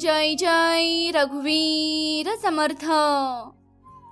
जय जय रघुवीर समर्थ.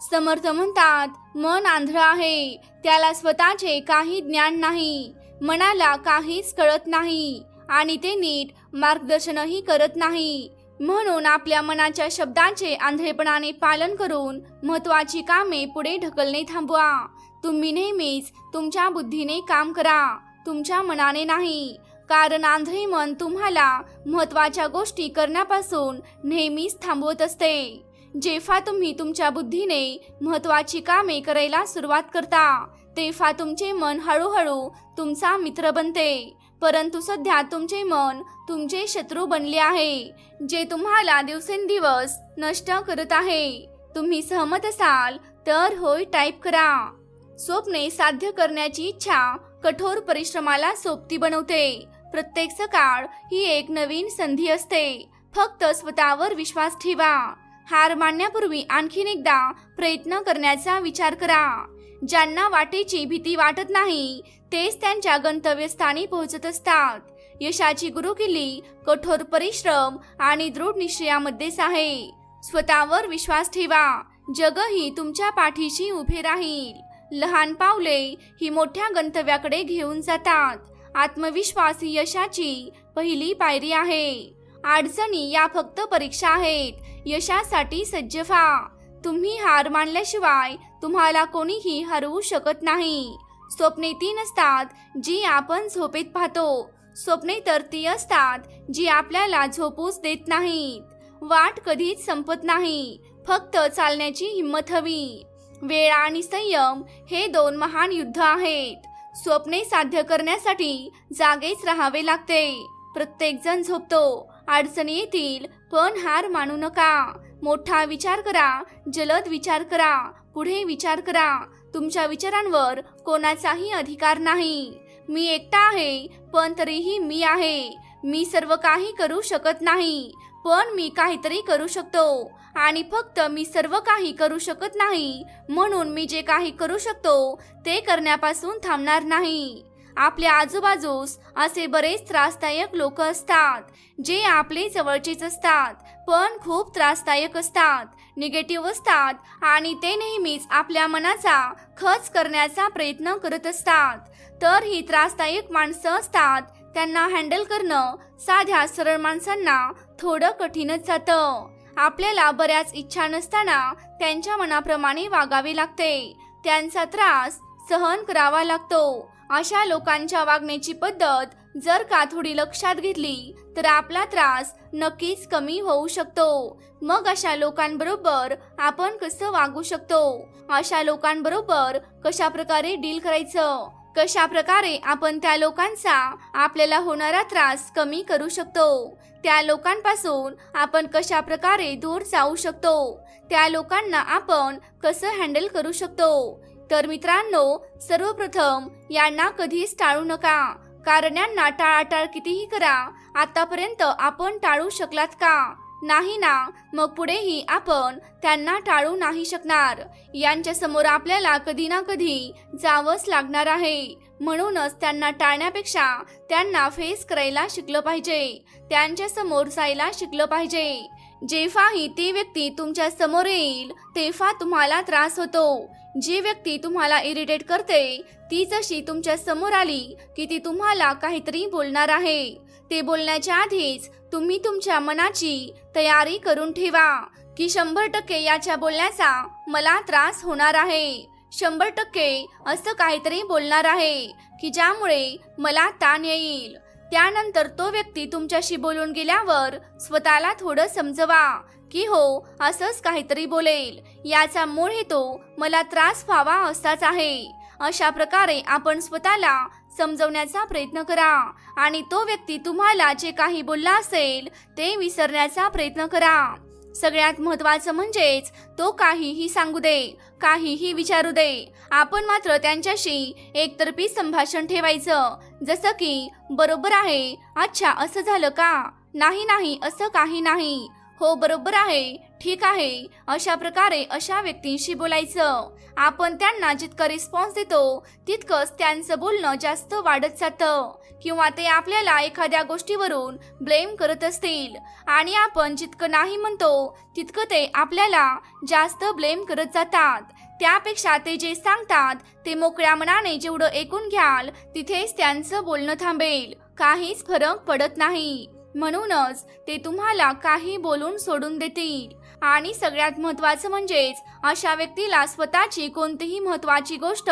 समर्थ म्हणतात मन आंधळ आहे त्याला स्वतःचे काही ज्ञान नाही मनाला काहीच कळत नाही आणि ते नीट मार्गदर्शनही करत नाही. म्हणून आपल्या मनाच्या शब्दांचे आंधळेपणाने पालन करून महत्वाची कामे पुढे ढकलणे थांबवा. तुम्ही नेहमीच तुमच्या बुद्धीने काम करा तुमच्या मनाने नाही कारण आंधळे मन तुम्हाला महत्त्वाच्या गोष्टी करण्यापासून नेहमीच थांबवत असते. जेव्हा तुम्ही तुमच्या बुद्धीने महत्वाची कामे करायला सुरुवात करता तेव्हा तुमचे मन हळूहळू तुमचा मित्र बनते. परंतु सध्या तुमचे मन तुमचे शत्रू बनले आहे जे तुम्हाला दिवसेंदिवस नष्ट करत आहे. तुम्ही सहमत असाल तर होय टाईप करा. स्वप्ने साध्य करण्याची इच्छा कठोर परिश्रमाला सोबती बनवते. प्रत्येक सकाळ ही एक नवीन संधी असते. फक्त स्वतःवर विश्वास ठेवा. हार मानण्यापूर्वी आणखीन एकदा प्रयत्न करण्याचा विचार करा. ज्यांना वाटेची भीती वाटत नाही तेच त्यांच्या गंतव्यस्थानी पोहोचत असतात. यशाची गुरुकिल्ली कठोर परिश्रम आणि दृढ निश्चयामध्येच आहे. स्वतःवर विश्वास ठेवा. जगही तुमच्या पाठीशी उभे राहील. लहान पावले ही मोठ्या गंतव्याकडे घेऊन जातात. आत्मविश्वास ही यशाची पहिली पायरी आहे. अडचणी या फक्त परीक्षा आहेत. यशासाठी सज्ज व्हा. तुम्ही हार मानल्याशिवाय तुम्हाला कोणीही हरवू शकत नाही. स्वप्ने ती नसतात जी आपण झोपेत पाहतो. स्वप्ने तर ती असतात जी आपल्याला झोपूच देत नाहीत. वाट कधीच संपत नाही. फक्त चालण्याची हिंमत हवी. वेळ आणि संयम हे दोन महान युद्ध आहेत. स्वप्ने साध्य करण्यासाठी जागेच राहावे लागते. प्रत्येक जण झोपतो. अडचणी येतील पण हार मानू नका. मोठा विचार करा जलद विचार करा पुढे विचार करा. तुमच्या विचारांवर कोणाचाही अधिकार नाही. मी एकटा आहे पण तरीही मी आहे. मी सर्व काही करू शकत नाही पण मी काहीतरी करू शकतो. आणि फक्त मी सर्व काही करू शकत नाही. म्हणून मी जे काही करू शकतो ते करण्यापासून थांबणार नाही. आपल्या आजूबाजूस असे बरेच त्रासदायक लोक असतात जे आपले जवळचेच असतात पण खूप त्रासदायक असतात. निगेटिव्ह असतात आणि ते नेहमीच आपल्या मनाचा खच करण्याचा प्रयत्न करत असतात. तर ही त्रासदायक माणसं असतात त्यांना हँडल करणं साध्या सरळ माणसांना थोडं कठीणच जातं. आपल्याला बऱ्याच इच्छा नसताना त्यांच्या मनाप्रमाणे वागावे लागते. त्यांचा त्रास सहन करावा लागतो. अशा लोकांच्या वागण्याची पद्धत जर का थोडी लक्षात घेतली तर आपला त्रास नक्कीच कमी होऊ शकतो. मग अशा लोकांबरोबर आपण कसं वागू शकतो? अशा लोकांबरोबर कशा प्रकारे डील करायचं? कशा प्रकारे आपण त्या लोकांचा आपल्याला होणारा त्रास कमी करू शकतो? त्या लोकांपासून आपण कशा प्रकारे दूर जाऊ शकतो? त्या लोकांना आपण कसं हँडल करू शकतो? तर मित्रांनो सर्वप्रथम यांना कधीच टाळू नका. कारण यांना टाळाटाळ कितीही करा आतापर्यंत आपण टाळू शकलात का? नाही ना मग पुढेही आपण त्यांना टाळू नाही शकणार. यांच्या समोर आपल्याला कधी ना कधी जावंच लागणार आहे. म्हणूनच त्यांना टाळण्यापेक्षा त्यांना फेस करायला शिकलं पाहिजे. त्यांच्यासमोर जायला शिकलं पाहिजे. जेव्हाही ती व्यक्ती तुमच्यासमोर येईल तेव्हा तुम्हाला त्रास होतो. जी व्यक्ती तुम्हाला इरिटेट करते ती जशी तुमच्यासमोर आली की ती तुम्हाला काहीतरी बोलणार आहे. ते बोलण्याच्या आधीच तुम्ही तुमच्या मनाची तयारी करून ठेवा की शंभर टक्के याच्या बोलण्याचा मला त्रास होणार आहे. शंभर टक्के असं काहीतरी बोलणार आहे की ज्यामुळे मला ताण येईल. त्यानंतर तो व्यक्ती तुमच्याशी बोलून गेल्यावर स्वतःला थोडं समजवा की हो असंच काहीतरी बोलेल. याचा मूळ हेतू मला त्रास व्हावा असाच आहे. अशा प्रकारे आपण स्वतःला समजवण्याचा प्रयत्न करा. आणि तो व्यक्ती तुम्हाला जे काही बोलला असेल ते विसरण्याचा प्रयत्न करा. सगळ्यात महत्वाचं म्हणजेच तो काहीही सांगू दे काहीही विचारू दे. आपण मात्र त्यांच्याशी एकतर्फी संभाषण ठेवायचं. जसं की बरोबर आहे अच्छा असं झालं का? नाही नाही असं काही नाही. हो बरोबर आहे. ठीक आहे. अशा प्रकारे अशा व्यक्तींशी बोलायचं. आपण त्यांना जितकं रिस्पॉन्स देतो तितकंच त्यांचं बोलणं जास्त वाढत जातं. किंवा ते आपल्याला एखाद्या गोष्टीवरून ब्लेम करत असतील. आणि आपण जितकं नाही म्हणतो तितकं ते आपल्याला जास्त ब्लेम करत जातात. त्यापेक्षा ते जे सांगतात ते मोकळ्या मनाने जेवढं ऐकून घ्याल तिथेच त्यांचं बोलणं थांबेल. काहीच फरक पडत नाही. म्हणूनच ते तुम्हाला काही बोलून सोडून देतील. आणि सगळ्यात महत्वाचं म्हणजेच अशा व्यक्तीला स्वतःची कोणतीही महत्वाची गोष्ट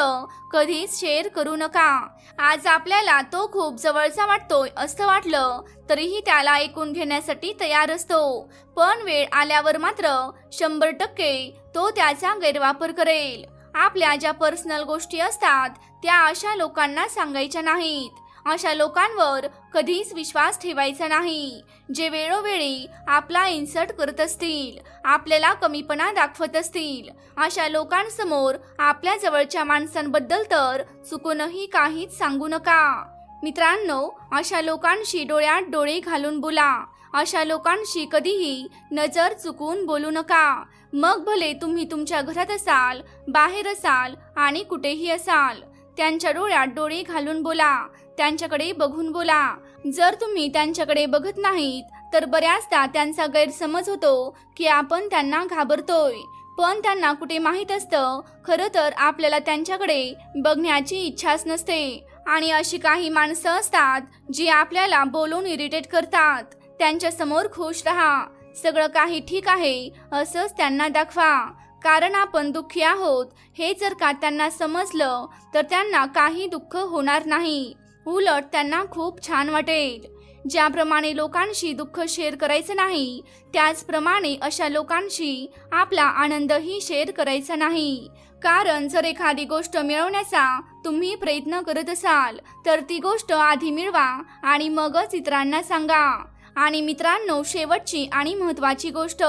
कधीच शेअर करू नका. आज आपल्याला तो खूप जवळचा वाटतोय असं वाटलं तरीही त्याला ऐकून घेण्यासाठी तयार असतो. पण वेळ आल्यावर मात्र शंभर टक्के तो त्याचा गैरवापर करेल. आपल्या ज्या पर्सनल गोष्टी असतात त्या अशा लोकांना सांगायच्या नाहीत. अशा लोकांवर कधीच विश्वास ठेवायचा नाही. जे वेळोवेळी आपला इन्सर्ट करत असतील आपल्याला कमीपणा दाखवत असतील अशा लोकांसमोर आपल्या जवळच्या माणसांबद्दल तर चुकूनही काहीच सांगू नका. मित्रांनो अशा लोकांशी डोळ्यात डोळे घालून बोला. अशा लोकांशी कधीही नजर चुकून बोलू नका. मग भले तुम्ही तुमच्या घरात असाल बाहेर असाल आणि कुठेही असाल त्यांच्या डोळ्यात डोळे घालून बोला. त्यांच्याकडे बघून बोला. जर तुम्ही त्यांच्याकडे बघत नाहीत तर बऱ्याचदा त्यांचा गैरसमज होतो की आपण त्यांना घाबरतोय. पण त्यांना कुठे माहीत असतं खरं तर आपल्याला त्यांच्याकडे बघण्याची इच्छाच नसते. आणि अशी काही माणसं असतात जी आपल्याला बोलून इरिटेट करतात. त्यांच्यासमोर खुश राहा. सगळं काही ठीक आहे असंच त्यांना दाखवा. कारण आपण दुःखी आहोत हे जर का त्यांना समजलं तर त्यांना काही दुःख होणार नाही. उलट त्यांना खूप छान वाटेल. ज्याप्रमाणे लोकांशी दुःख शेअर करायचं नाही त्याचप्रमाणे अशा लोकांशी आपला आनंदही शेअर करायचा नाही. कारण जर एखादी गोष्ट मिळवण्याचा तुम्ही प्रयत्न करत असाल तर ती गोष्ट आधी मिळवा आणि मगच इतरांना सांगा. आणि मित्रांनो शेवटची आणि महत्वाची गोष्ट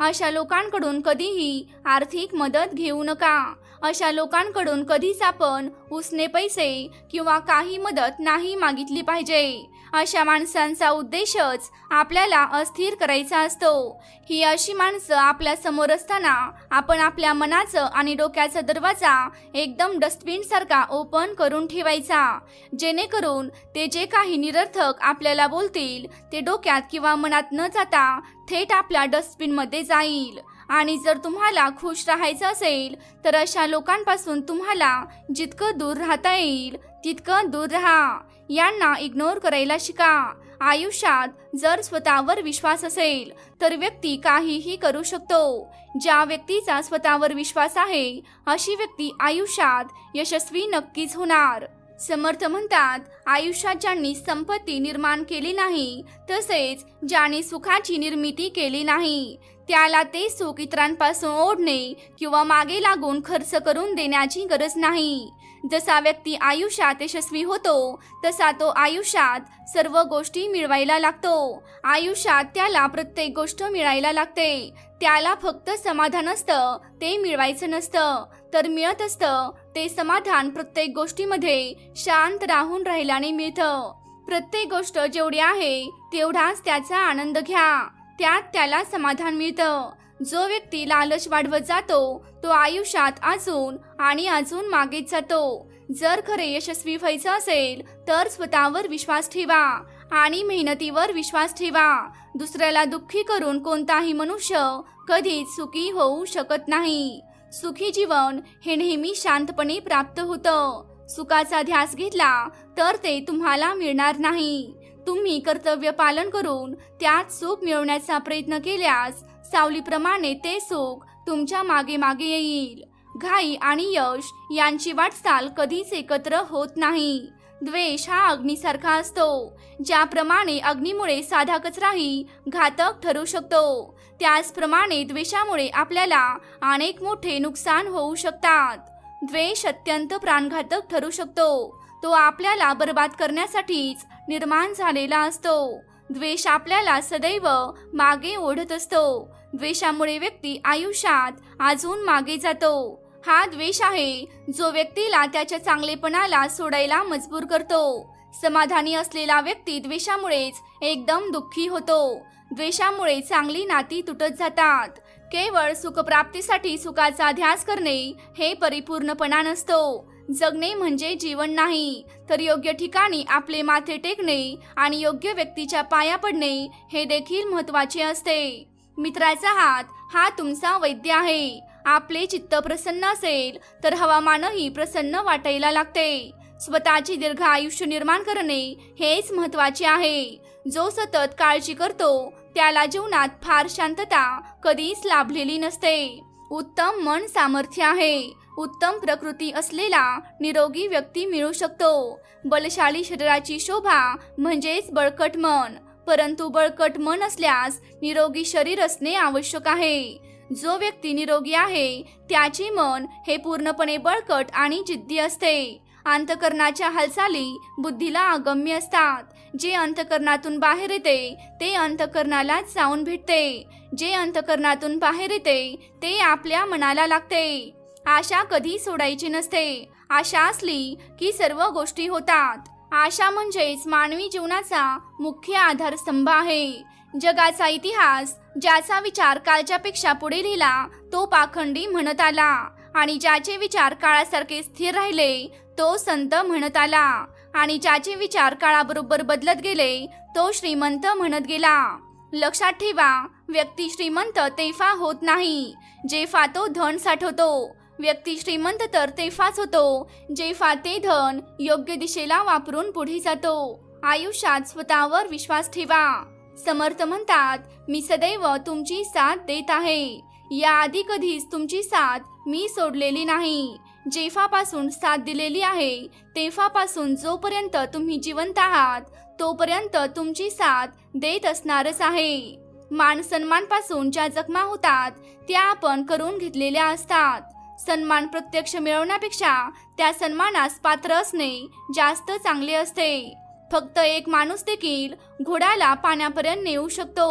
अशा लोकांकडून कधीही आर्थिक मदत घेऊ नका. अशा लोकांकडून कधीच आपण उसने पैसे किंवा काही मदत नाही मागितली पाहिजे. अशा माणसांचा उद्देशच आपल्याला अस्थिर करायचा असतो. ही अशी माणसं आपल्यासमोर असताना आपण आपल्या मनाचं आणि डोक्याचा दरवाजा एकदम डस्टबिन सारखा ओपन करून ठेवायचा. जेणेकरून ते जे काही निरर्थक आपल्याला बोलतील ते डोक्यात किंवा मनात न जाता थेट आपल्या डस्टबिनमध्ये जाईल. आणि जर तुम्हाला खुश राहायचं असेल तर अशा लोकांपासून तुम्हाला जितकं दूर राहता येईल तितकं दूर राहा. यांना इग्नोर करायला शिका. आयुष्यात जर स्वतःवर विश्वास असेल तर व्यक्ती काहीही करू शकतो. ज्या व्यक्तीचा स्वतःवर विश्वास आहे अशी व्यक्ती आयुष्यात यशस्वी नक्कीच होणार. समर्थ म्हणतात आयुष्यात ज्यांनी संपत्ती निर्माण केली नाही तसेच ज्याने सुखाची निर्मिती केली नाही त्याला ते सुख इतरांपासून ओढणे किंवा मागे लागून खर्च करून देण्याची गरज नाही. जसा व्यक्ती आयुष्यात यशस्वी होतो तसा तो आयुष्यात सर्व गोष्टी मिळवायला लागतो. आयुष्यात त्याला प्रत्येक गोष्ट मिळायला लागते. त्याला फक्त समाधान असतं ते मिळवायचं नसतं. तर मिळत असतं ते समाधान प्रत्येक गोष्टीमध्ये शांत राहून राहिल्याने मिळतं. प्रत्येक गोष्ट जेवढी आहे तेवढाच त्याचा आनंद घ्या. त्यात त्याला समाधान मिळतं. जो व्यक्ती लालच वाढवत जातो तो आयुष्यात अजून आणि अजून मागेच जातो. जर खरे यशस्वी व्हायचं असेल तर स्वतःवर विश्वास ठेवा आणि मेहनतीवर विश्वास ठेवा. दुसऱ्याला दुःखी करून कोणताही मनुष्य कधीच सुखी होऊ शकत नाही. सुखी जीवन हे नेहमी शांतपणे प्राप्त होतं. सुखाचा ध्यास घेतला तर ते तुम्हाला मिळणार नाही. तुम्ही कर्तव्य पालन करून त्यात सुख मिळवण्याचा प्रयत्न केल्यास सावलीप्रमाणे ते सुख तुमच्या मागे मागे येईल. घाई आणि यश यांची वाटचाल कधीच एकत्र होत नाही. द्वेष हा अग्नीसारखा असतो ज्याप्रमाणे अग्नीमुळे साधा कचराही घातक ठरू शकतो. त्याचप्रमाणे द्वेषामुळे आपल्याला अनेक मोठे नुकसान होऊ शकतात. द्वेष अत्यंत प्राणघातक ठरू शकतो. तो आपल्याला बर्बाद करण्यासाठीच निर्माण झालेला असतो. द्वेष आपल्याला सदैव मागे ओढत असतो. द्वेषामुळे व्यक्ती आयुष्यात अजून मागे जातो. हा द्वेष आहे जो व्यक्तीला त्याच्या चांगलेपणाला सोडायला मजबूर करतो. समाधानी असलेला व्यक्ती द्वेषामुळेच एकदम दुःखी होतो. द्वेषामुळे चांगली नाती तुटत जातात. केवळ सुखप्राप्तीसाठी सुखाचा ध्यास करणे हे परिपूर्णपणा नसतो. जगणे म्हणजे जीवन नाही तर योग्य ठिकाणी आपले माथे टेकणे आणि योग्य व्यक्तीच्या पाया पडणे हे देखील महत्त्वाचे असते. मित्राचा हात हा तुमचा वैद्य आहे. आपले चित्त प्रसन्न असेल तर हवामानही प्रसन्न वाटायला लागते. स्वतःची दीर्घ आयुष्य निर्माण करणे हेच महत्त्वाचे आहे. जो सतत काळजी करतो त्याला जीवनात फार शांतता कधीच लाभलेली नसते. उत्तम मन सामर्थ्य आहे. उत्तम प्रकृती असलेला निरोगी व्यक्ती मिळू शकतो. बलशाली शरीराची शोभा म्हणजेच बळकट मन. परंतु बळकट मन असल्यास निरोगी शरीर असणे आवश्यक आहे. जो व्यक्ती निरोगी आहे त्याचे मन हे पूर्णपणे बळकट आणि जिद्दी असते. अंतकरणाच्या हालचाली बुद्धीला अगम्य असतात. जे अंतकरणातून बाहेर येते ते अंतकरणालाच जाऊन भेटते. जे अंतकरणातून बाहेर येते ते आपल्या मनाला लागते. आशा कधी सोडायची नसते. आशा असली की सर्व गोष्टी होतात. आशा म्हणजेच मानवी जीवनाचा मुख्य आधारस्तंभ आहे. जगाचा इतिहास ज्याचा विचार कालच्यापेक्षा पुढे लिहिला तो पाखंडी म्हणत आला. आणि ज्याचे विचार काळासारखे स्थिर राहिले तो संत म्हणत आला. आणि ज्याचे विचार काळाबरोबर बदलत गेले तो श्रीमंत म्हणत गेला. लक्षात ठेवा व्यक्ती श्रीमंत तेफा होत नाही. जेफा तो धन साठवतो. व्यक्ती श्रीमंत तर तेफाच होतो जेफा ते धन योग्य दिशेला वापरून पुढे जातो. आयुष्यात स्वतःवर विश्वास ठेवा. समर्थ म्हणतात मी सदैव तुमची साथ देत आहे. याआधी कधीच तुमची साथ मी सोडलेली नाही. जेफापासून साथ दिलेली आहे तेफापासून जोपर्यंत तुम्ही जिवंत आहात तोपर्यंत तुमची साथ देत असणारच आहे. मान सन्मानपासून ज्या जखमा होतात त्या आपण करून घेतलेल्या असतात. सन्मान प्रत्यक्ष मिळवण्यापेक्षा त्या सन्मानास पात्र असणे जास्त चांगले असते. फक्त एक माणूस देखील घोड्याला पाण्यापर्यंत नेऊ शकतो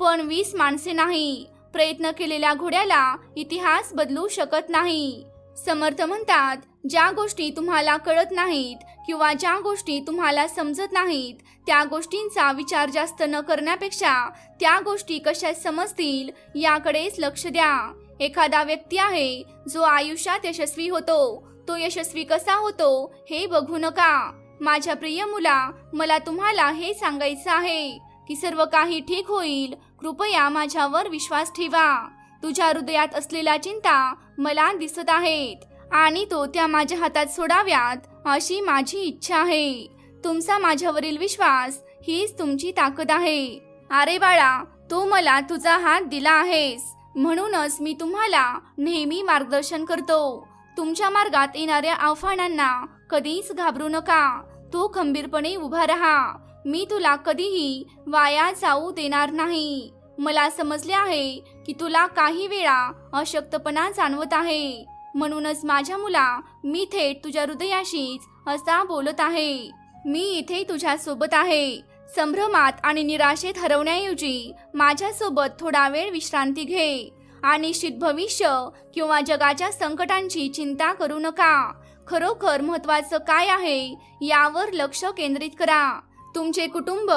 पण वीस माणसे नाही. प्रयत्न केलेल्या घोड्याला इतिहास बदलू शकत नाही. समर्थ म्हणतात ज्या गोष्टी तुम्हाला कळत नाहीत किंवा ज्या गोष्टी तुम्हाला समजत नाहीत त्या गोष्टींचा विचार जास्त न करण्यापेक्षा त्या गोष्टी कशा समजतील याकडेच लक्ष द्या. एखादा व्यक्ती आहे जो आयुष्यात यशस्वी होतो तो यशस्वी कसा होतो हे बघू नका. माझ्या प्रिय मुला मला तुम्हाला हे सांगायचं आहे की सर्व काही ठीक होईल कृपया माझ्यावर विश्वास ठेवा. तुझ्या हृदयात असलेल्या चिंता मला दिसत आहेत आणि तो त्या माझ्या हातात सोडाव्यात अशी माझी इच्छा आहे. तुमचा माझ्यावरील विश्वास हीच तुमची ताकद आहे. अरे बाळा तू मला तुझा हात दिला आहेस. म्हणूनच मी तुम्हाला नेहमी मार्गदर्शन करतो. तुमच्या मार्गात येणाऱ्या आव्हानांना कधीच घाबरू नका. तू खंबीरपणे उभा राहा. मी तुला कधीही वाया जाऊ देणार नाही. मला समजले आहे की तुला काही वेळा अशक्तपणा जाणवत आहे. म्हणूनच माझ्या मुला मी थेट तुझ्या हृदयाशीच असा बोलत आहे. मी इथे तुझ्या सोबत आहे. संभ्रमात आणि निराशेत हरवण्याऐवजी माझ्यासोबत थोडा वेळ विश्रांती घे अनिश्चित भविष्य किंवा जगाच्या संकटांची चिंता करू नका. खरोखर महत्वाचं काय आहे यावर लक्ष केंद्रित करा. तुमचे कुटुंब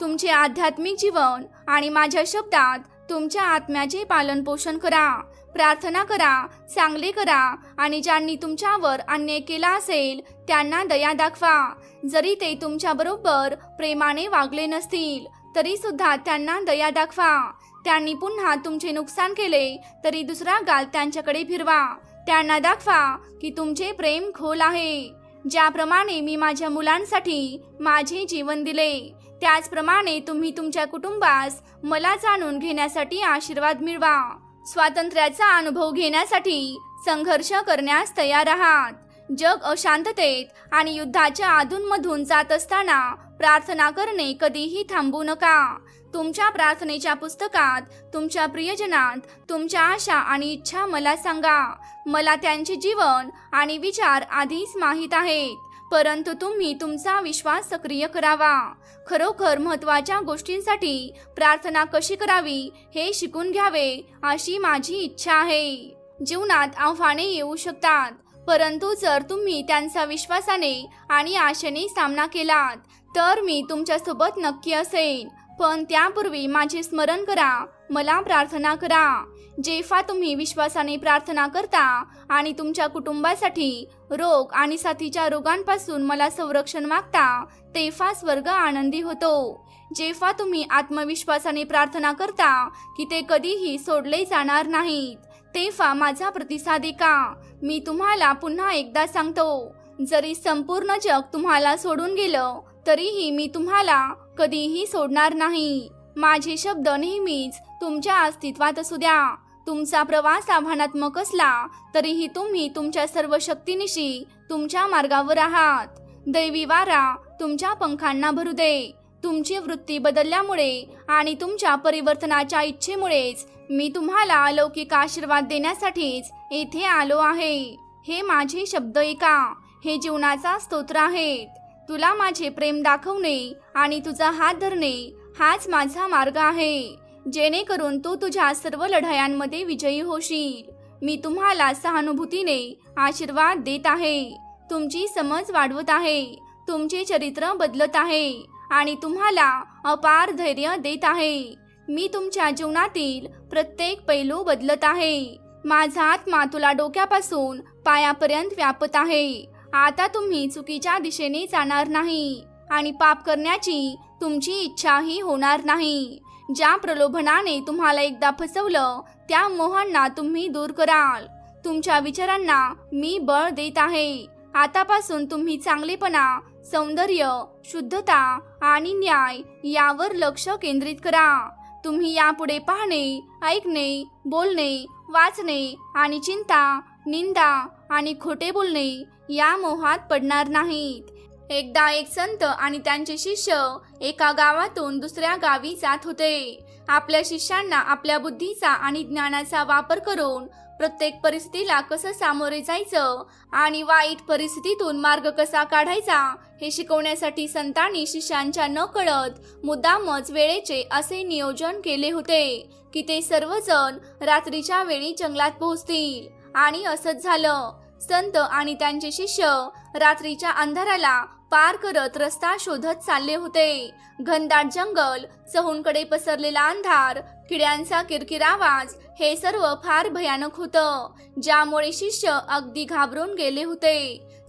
तुमचे आध्यात्मिक जीवन आणि माझ्या शब्दात तुमच्या आत्म्याचे पालन पोषण करा. प्रार्थना करा चांगले करा आणि ज्यांनी तुमच्यावर अन्याय केला असेल त्यांना दया दाखवा. जरी ते तुमच्या बरोबर प्रेमाने वागले नसतील तरी सुद्धा त्यांना दया दाखवा. त्यांनी पुन्हा तुमचे नुकसान केले तरी दुसरा गाल त्यांच्याकडे फिरवा. त्यांना दाखवा की तुमचे प्रेम खोल आहे. ज्याप्रमाणे मी माझ्या मुलांसाठी माझे जीवन दिले त्याचप्रमाणे तुम्ही तुमच्या कुटुंबास मला जाणून घेण्यासाठी आशीर्वाद मिळवा. स्वातंत्र्याचा अनुभव घेण्यासाठी संघर्ष करण्यास तयार आहात. जग अशांततेत आणि युद्धाच्या अधूनमधून जात असताना प्रार्थना करणे कधीही थांबू नका. तुमच्या प्रार्थनेच्या पुस्तकात तुमच्या प्रियजनात तुमच्या आशा आणि इच्छा मला सांगा. मला त्यांचे जीवन आणि विचार आधीच माहीत आहेत. परंतु तुम्ही तुमचा विश्वास सक्रिय करावा. खरोखर महत्त्वाच्या गोष्टींसाठी प्रार्थना कशी करावी हे शिकून घ्यावे अशी माझी इच्छा आहे. जीवनात आव्हाने येऊ शकतात परंतु जर तुम्ही त्यांचा विश्वासाने आणि आशेने सामना केलात तर मी तुमच्यासोबत नक्की असेन. पण त्यापूर्वी माझे स्मरण करा मला प्रार्थना करा. जेव्हा तुम्ही विश्वासाने प्रार्थना करता आणि तुमच्या कुटुंबासाठी रोग आणि साथीच्या रोगांपासून मला संरक्षण मागता तेव्हा स्वर्ग आनंदी होतो. जेव्हा तुम्ही आत्मविश्वासाने प्रार्थना करता की ते कधीही सोडले जाणार नाहीत. तेव्हा माझा प्रतिसाद एका मी तुम्हाला पुन्हा एकदा सांगतो जरी संपूर्ण जग तुम्हाला सोडून गेलं तरीही मी तुम्हाला कधीही सोडणार नाही. माझे शब्द नेहमीच तुमच्या अस्तित्वात असू द्या. तुमचा प्रवास आव्हानात्मक असला तरीही तुम्ही तुमच्या सर्व शक्तीनिशी तुमच्या मार्गावर आहात. दैवी वारा तुमच्या पंखांना भरू दे. तुमची वृत्ती बदलल्यामुळे आणि तुमच्या परिवर्तनाच्या इच्छेमुळेच मी तुम्हाला अलौकिक आशीर्वाद देण्यासाठीच येथे आलो आहे. हे माझे शब्द ऐका. हे जीवनाचा स्तोत्र आहेत. तुला माझे प्रेम दाखवणे आणि तुझा हात धरणे हाच माझा मार्ग आहे. जेणेकरून तू तुझ्या सर्व लढायांमध्ये विजयी होशील. मी तुम्हाला सहानुभूतीने आशीर्वाद देत आहे. तुमची समज वाढवत आहे. तुमचे चरित्र बदलत आहे. आणि तुम्हाला अपार धैर्य देत आहे. मी तुमच्या जीवनातील प्रत्येक पैलू बदलत आहे. माझा आत्मा तुला डोक्यापासून पायापर्यंत व्यापत आहे. आता तुम्ही चुकीच्या दिशेने जाणार नाही. आणि पाप करण्याची तुमची इच्छाही होणार नाही. ज्या प्रलोभनाने तुम्हाला एकदा फसवलं त्या मोहांना तुम्ही दूर कराल. तुमच्या विचारांना मी बळ देत आहे. आतापासून तुम्ही चांगलेपणा सौंदर्य शुद्धता आणि न्याय यावर लक्ष केंद्रित करा. तुम्ही यापुढे पाहणे ऐकणे बोलणे वाचणे आणि चिंता निंदा आणि खोटे बोलणे या मोहात पडणार नाहीत. एकदा एक संत आणि त्यांचे शिष्य एका गावातून दुसऱ्या गावी जात होते. आपल्या शिष्यांना आपल्या बुद्धीचा आणि ज्ञानाचा वापर करून प्रत्येक परिस्थितीला कसं सामोरे जायचं आणि वाईट परिस्थितीतून मार्ग कसा काढायचा हे शिकवण्यासाठी संतांनी शिष्यांच्या न कळत मुद्दामच वेळेचे असे नियोजन केले होते की ते सर्वजण रात्रीच्या वेळी जंगलात पोहोचतील. आणि असंच झालं. संत आणि त्यांचे शिष्य रात्रीच्या अंधाराला पार करत रस्ता शोधत चालले होते. घनदाट जंगल चहूनकडे पसरलेला अंधार किड्यांचा किरकिर आवाज हे सर्व फार भयानक होतं ज्यामुळे शिष्य अगदी घाबरून गेले होते.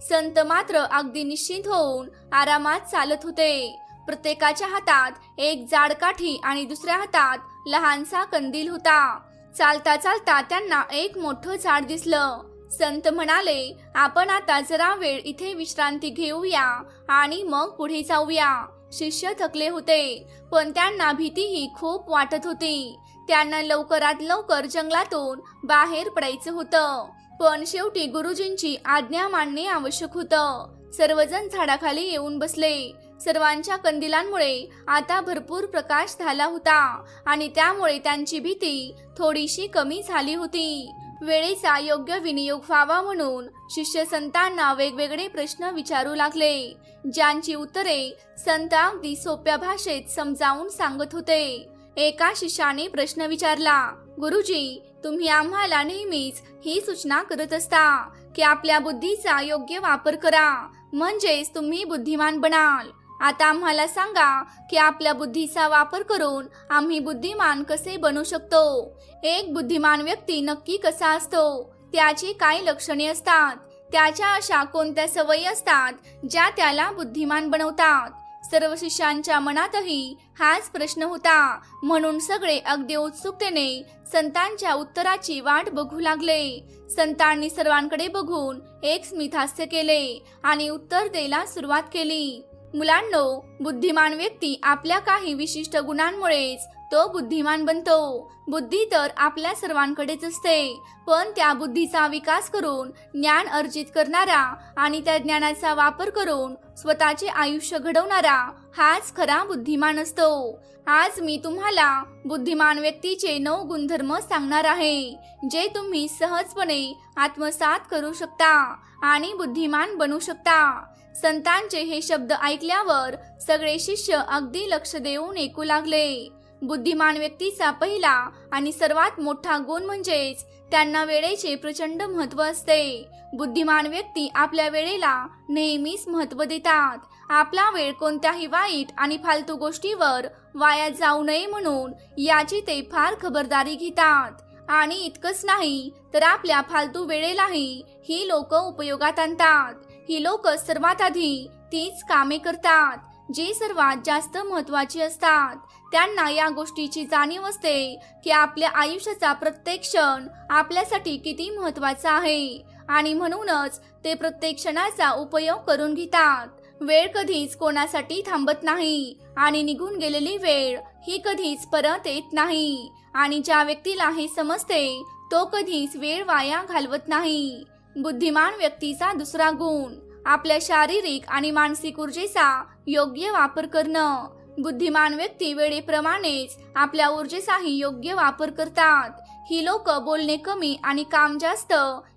संत मात्र अगदी निश्चित होऊन आरामात चालत होते. प्रत्येकाच्या हातात एक जाड काठी आणि दुसऱ्या हातात लहानसा कंदील होता. चालता चालता त्यांना एक मोठं झाड दिसलं. संत म्हणाले आपण आता जरा वेळ इथे विश्रांती घेऊया आणि मग पुढे जाऊया. शिष्य थकले होते पण त्यांना भीतीही खूप वाटत होती. त्यांना लवकरात लवकर जंगलातून बाहेर पडायचं होतं पण शेवटी गुरुजींची आज्ञा मानणे आवश्यक होतं. सर्वजण झाडाखाली येऊन बसले. सर्वांच्या कंदिलांमुळे आता भरपूर प्रकाश झाला होता आणि त्यामुळे त्यांची भीती थोडीशी कमी झाली होती. वेळेचा योग्य विनियोग व्हावा म्हणून शिष्य संतांना वेगवेगळे प्रश्न विचारू लागले ज्यांची उत्तरे संत अगदी सोप्या भाषेत समजावून सांगत होते. एका शिष्याने प्रश्न विचारला गुरुजी तुम्ही आम्हाला नेहमीच ही सूचना करत असता की आपल्या बुद्धीचा योग्य वापर करा म्हणजेच तुम्ही बुद्धिमान बनाल. आता आम्हाला सांगा की आपल्या बुद्धीचा वापर करून आम्ही बुद्धिमान कसे बनू शकतो? एक बुद्धिमान व्यक्ती नक्की कसा असतो? त्याची काय लक्षणे असतात? त्याच्या अशा कोणत्या सवयी असतात ज्या त्याला बुद्धिमान बनवतात? सर्व शिष्यांच्या मनातही हाच प्रश्न होता. म्हणून सगळे अगदी उत्सुकतेने संतांच्या उत्तराची वाट बघू लागले. संतांनी सर्वांकडे बघून एक स्मितहास्य केले आणि उत्तर द्यायला सुरुवात केली. मुलांनो बुद्धिमान व्यक्ती आपल्या काही विशिष्ट गुणांमुळेच तो बुद्धिमान बनतो. बुद्धी तर आपल्या सर्वांकडेच असते पण त्या बुद्धीचा विकास करून ज्ञान अर्जित करणारा आणि त्या ज्ञानाचा वापर करून स्वतःचे आयुष्य घडवणारा हाच खरा बुद्धिमान असतो. आज मी तुम्हाला बुद्धिमान व्यक्तीचे नऊ गुणधर्म सांगणार आहे जे तुम्ही सहजपणे आत्मसात करू शकता आणि बुद्धिमान बनू शकता. संतांचे हे शब्द ऐकल्यावर सगळे शिष्य अगदी लक्ष देऊन ऐकू लागले. बुद्धिमान व्यक्तीचा पहिला आणि सर्वात मोठा गुण म्हणजेच त्यांना वेळेचे प्रचंड महत्त्व असते. बुद्धिमान व्यक्ती आपल्या वेळेला नेहमीच महत्त्व देतात. आपला वेळ कोणत्याही वाईट आणि फालतू गोष्टीवर वाया जाऊ नये म्हणून याची ते फार खबरदारी घेतात. आणि इतकंच नाही तर आपल्या फालतू वेळेलाही ही लोक उपयोगात आणतात. ही लोक सर्वात आधी तीच कामे करतात जी सर्वात जास्त महत्वाची असतात. त्यांना या गोष्टीची जाणीव असते की आपल्या आयुष्याचा प्रत्येक क्षण आपल्यासाठी किती महत्त्वाचा आहे आणि म्हणूनच ते प्रत्येक क्षणाचा उपयोग करून घेतात. वेळ कधीच कोणासाठी थांबत नाही आणि निघून गेलेली वेळ ही कधीच परत येत नाही आणि ज्या व्यक्तीला हे समजते तो कधीच वेळ वाया घालवत नाही. बुद्धिमान व्यक्तीचा दुसरा गुण. आपल्या शारीरिक आणि मानसिक ऊर्जेचा योग्य वापर करणं. बुद्धिमान व्यक्ती वेळेप्रमाणेच आपल्या ऊर्जेचाही योग्य वापर करतात. ही लोक बोलणे कमी आणि काम जास्त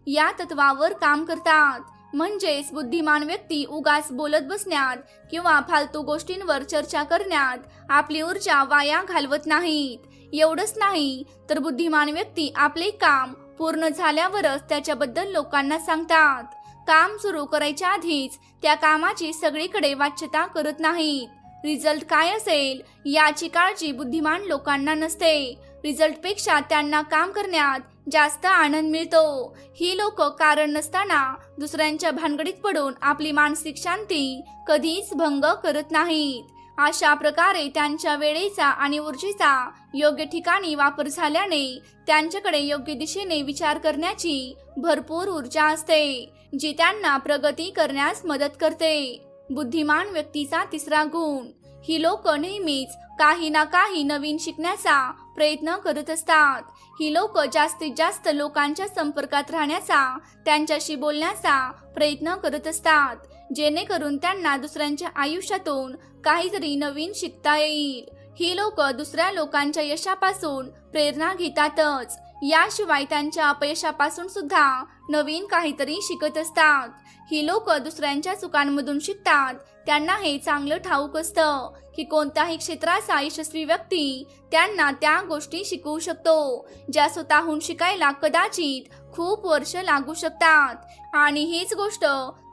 या तत्वावर काम करतात. म्हणजेच बुद्धिमान व्यक्ती उगाच बोलत बसण्यात किंवा फालतू गोष्टींवर चर्चा करण्यात आपली ऊर्जा वाया घालवत नाहीत. एवढंच नाही तर बुद्धिमान व्यक्ती आपले काम पूर्ण झाल्यावरच त्याच्याबद्दल लोकांना सांगतात. काम सुरू करायच्या आधीच त्या कामाची सगळीकडे वाच्यता करत नाहीत. रिझल्ट काय असेल याची काळजी बुद्धिमान लोकांना नसते. रिझल्टपेक्षा त्यांना काम करण्यात जास्त आनंद मिळतो. ही लोक कारण नसताना दुसऱ्यांच्या भानगडीत पडून आपली मानसिक शांती कधीच भंग करत नाहीत. अशा प्रकारे त्यांच्या वेळेचा आणि ऊर्जेचा योग्य ठिकाणी वापर झाल्याने त्यांच्याकडे योग्य दिशेने विचार करण्याची भरपूर ऊर्जा असते जी त्यांना प्रगती करण्यास मदत करते. बुद्धिमान व्यक्तीचा तिसरा गुण ही लोक नेहमीच काही ना काही नवीन शिकण्याचा प्रयत्न करत असतात. ही लोक जास्तीत जास्त लोकांच्या संपर्कात राहण्याचा त्यांच्याशी बोलण्याचा प्रयत्न करत असतात. जेणेकरून त्यांना दुसऱ्यांच्या आयुष्यातून काहीतरी नवीन शिकता येईल. ही लोक दुसऱ्या लोकांच्या यशापासून प्रेरणा घेतातच. याशिवाय त्यांच्या अपयशापासून सुद्धा नवीन काहीतरी शिकत असतात. ही लोक दुसऱ्यांच्या चुकांमधून शिकतात. त्यांना हे चांगलं ठाऊक असतं की कोणत्याही क्षेत्राचा यशस्वी व्यक्ती त्यांना त्या गोष्टी शिकवू शकतो ज्या स्वतःहून शिकायला कदाचित खूप वर्ष लागू शकतात. आणि हीच गोष्ट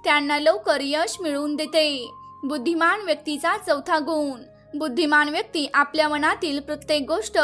त्यांना लवकर यश मिळवून देते. बुद्धिमान व्यक्तीचा चौथा गुण बुद्धिमान व्यक्ती आपल्या मनातील प्रत्येक गोष्ट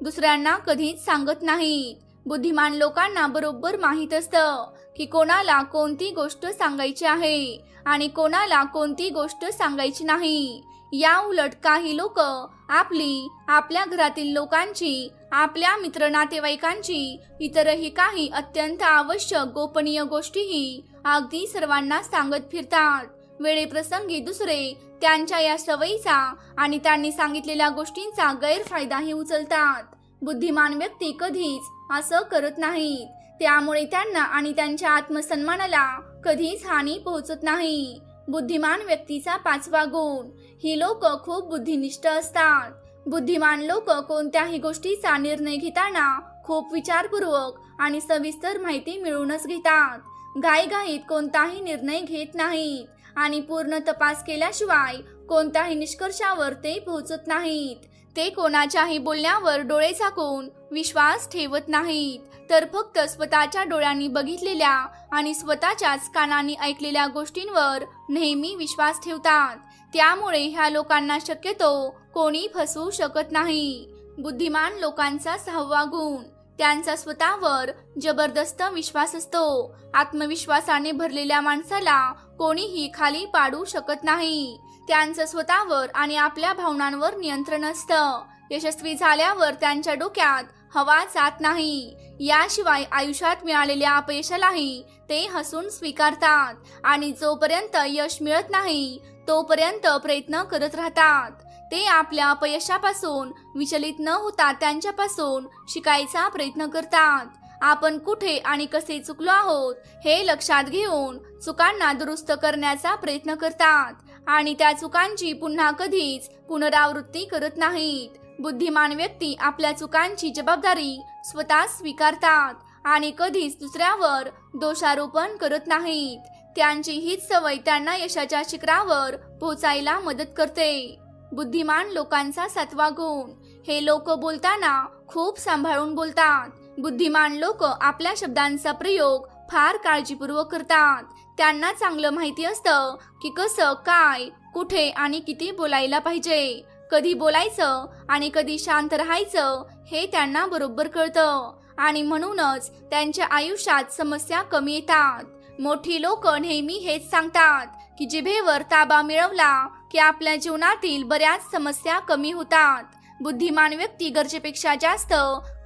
दुसऱ्यांना कधीच सांगत नाही बुद्धिमान लोकांना बरोबर माहीत असतं की कोणाला कोणती गोष्ट सांगायची आहे आणि कोणाला कोणती गोष्ट सांगायची नाही. या उलट काही लोक आपली आपल्या घरातील लोकांची आपल्या मित्र नातेवाईकांची इतरही काही अत्यंत आवश्यक गोपनीय गोष्टीही अगदी सर्वांना सांगत फिरतात. वेळेप्रसंगी दुसरे त्यांच्या या सवयीचा आणि त्यांनी सांगितलेल्या गोष्टींचा गैरफायदाही उचलतात. बुद्धिमान व्यक्ती कधीच असं करत नाहीत. त्यामुळे त्यांना आणि त्यांच्या आत्मसन्मानाला कधीच हानी पोहोचत नाही. बुद्धिमान व्यक्तीचा पाचवा गुण ही लोक खूप बुद्धिनिष्ठ असतात. बुद्धिमान लोक कोणत्याही गोष्टीचा निर्णय घेताना खूप विचारपूर्वक आणि सविस्तर माहिती मिळूनच घेतात. घाईघाईत कोणताही निर्णय घेत नाहीत. आणि पूर्ण तपास केल्याशिवाय कोणत्याही निष्कर्षावर ते पोहोचत नाहीत. ते कोणाच्याही बोलण्यावर डोळे झाकून विश्वास ठेवत नाहीत. तर फक्त स्वतःच्या डोळ्यांनी बघितलेल्या आणि स्वतःच्याच कानांनी ऐकलेल्या गोष्टींवर नेहमी विश्वास ठेवतात. त्यामुळे ह्या लोकांना शक्यतो कोणी फसवू शकत नाही. बुद्धिमान लोकांचा सहावा गुण त्यांचा स्वतःवर जबरदस्त विश्वास असतो. आत्मविश्वासाने भरलेल्या माणसाला कोणीही खाली पाडू शकत नाही. त्यांचं स्वतःवर आणि आपल्या भावनांवर नियंत्रण असतं. यशस्वी झाल्यावर त्यांच्या डोक्यात हवा जात नाही. याशिवाय आयुष्यात मिळालेल्या अपयशालाही ते हसून स्वीकारतात आणि जोपर्यंत यश मिळत नाही तोपर्यंत प्रयत्न करत राहतात. ते आपल्या अपयशापासून विचलित न होता त्यांच्यापासून शिकायचा प्रयत्न करतात. आपण कुठे आणि कसे चुकलो आहोत हे लक्षात घेऊन चुकांना दुरुस्त करण्याचा प्रयत्न करतात. आणि त्या चुकांची पुन्हा कधीच पुनरावृत्ती करत नाहीत. बुद्धिमान व्यक्ती आपल्या चुकांची जबाबदारी स्वतः स्वीकारतात आणि कधीच दुसऱ्यावर दोषारोपण करत नाहीत. त्यांची हीच सवय त्यांना यशाच्या शिखरावर पोहोचायला मदत करते. बुद्धिमान लोकांचा सातवा गुण हे लोक बोलताना खूप सांभाळून बोलतात. बुद्धिमान लोक आपल्या शब्दांचा प्रयोग फार काळजीपूर्वक करतात. त्यांना चांगलं माहिती असतं की कसं काय कुठे आणि किती बोलायला पाहिजे. कधी बोलायचं आणि कधी शांत राहायचं हे त्यांना बरोबर कळतं. आणि म्हणूनच त्यांच्या आयुष्यात समस्या कमी येतात. मोठी लोक नेहमी हेच सांगतात की जिभेवर ताबा मिळवला की आपल्या जीवनातील बऱ्याच समस्या कमी होतात. बुद्धिमान व्यक्ती गरजेपेक्षा जास्त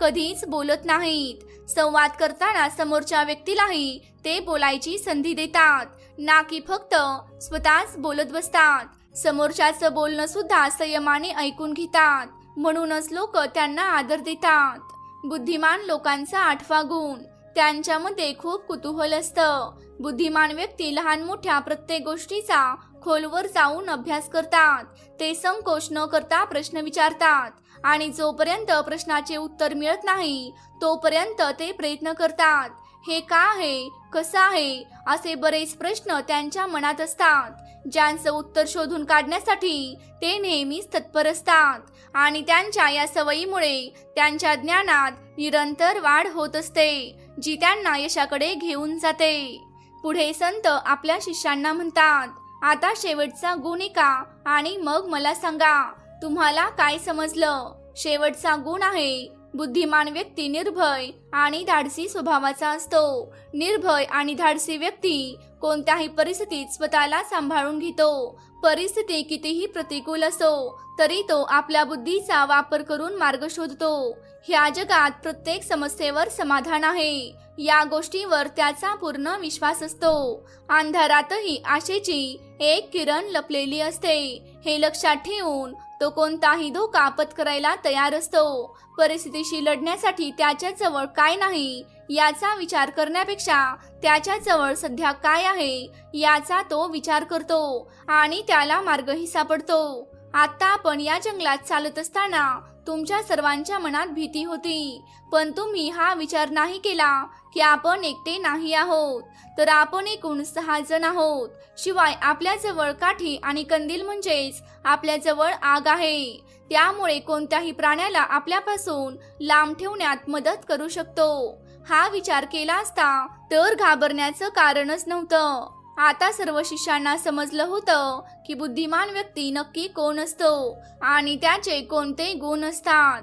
कधीच बोलत नाहीत. संवाद करताना समोरच्या व्यक्तीलाही ते बोलायची संधी देतात. ना की फक्त स्वतःच बोलत बसतात. समोरच्याचं बोलणं सुद्धा संयमाने ऐकून घेतात. म्हणूनच लोक त्यांना आदर देतात. बुद्धिमान लोकांचा आठवा गुण. त्यांच्यामध्ये खूप कुतूहल असतं. बुद्धिमान व्यक्ती लहान मोठ्या प्रत्येक गोष्टीचा खोलवर जाऊन अभ्यास करतात. ते संकोच न करता प्रश्न विचारतात. आणि जोपर्यंत प्रश्नाचे उत्तर मिळत नाही तोपर्यंत ते प्रयत्न करतात. हे का आहे? कसं आहे? असे बरेच प्रश्न त्यांच्या मनात असतात. ज्यांचं उत्तर शोधून काढण्यासाठी ते नेहमीच तत्पर असतात. आणि त्यांच्या या सवयीमुळे त्यांच्या ज्ञानात निरंतर वाढ होत असते जी त्यांना यशाकडे घेऊन जाते. पुढे संत आपल्या शिष्यांना म्हणतात आता शेवटचा गुण एका आणि मग मला सांगा तुम्हाला काय समजलं? शेवटचा गुण आहे बुद्धिमान व्यक्ती निर्भय आणि धाडसी स्वभावाचा असतो. निर्भय आणि धाडसी व्यक्ती कोणत्याही परिस्थितीत स्वतःला सांभाळून घेतो. परिस्थिती कितीही प्रतिकूल असो तरी तो आपल्या बुद्धीचा वापर करून मार्ग शोधतो. ह्या जगात प्रत्येक समस्येवर समाधान आहे. या गोष्टीवर त्याचा पूर्ण विश्वास असतो. अंधारातही आशेची एक किरण लपलेली असते. हे लक्षात ठेवून तो कोणताही धोका पत्करायला तयार असतो. परिस्थितीशी लढण्यासाठी त्याच्याजवळ काय नाही याचा विचार करण्यापेक्षा त्याच्याजवळ सध्या काय आहे याचा तो विचार करतो आणि त्याला मार्गही सापडतो. आता आपण या जंगलात चालत असताना तुमच्या सर्वांच्या मनात भीती होती. पण तुम्ही हा विचार नाही केला की आपण एकटे नाही आहोत. तर आपण एकूण सहा जण आहोत. शिवाय आपल्याजवळ काठी आणि कंदील म्हणजेच आपल्याजवळ आग आहे. त्यामुळे कोणत्याही प्राण्याला आपल्यापासून लांब ठेवण्यात मदत करू शकतो. हा विचार केला असता तर घाबरण्याचं कारणच नव्हतं. आता सर्व शिष्यांना समजलं होतं की बुद्धिमान व्यक्ती नक्की कोण असतो आणि त्याचे कोणते गुण असतात.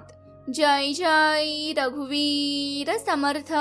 जय जय रघुवीर समर्थ.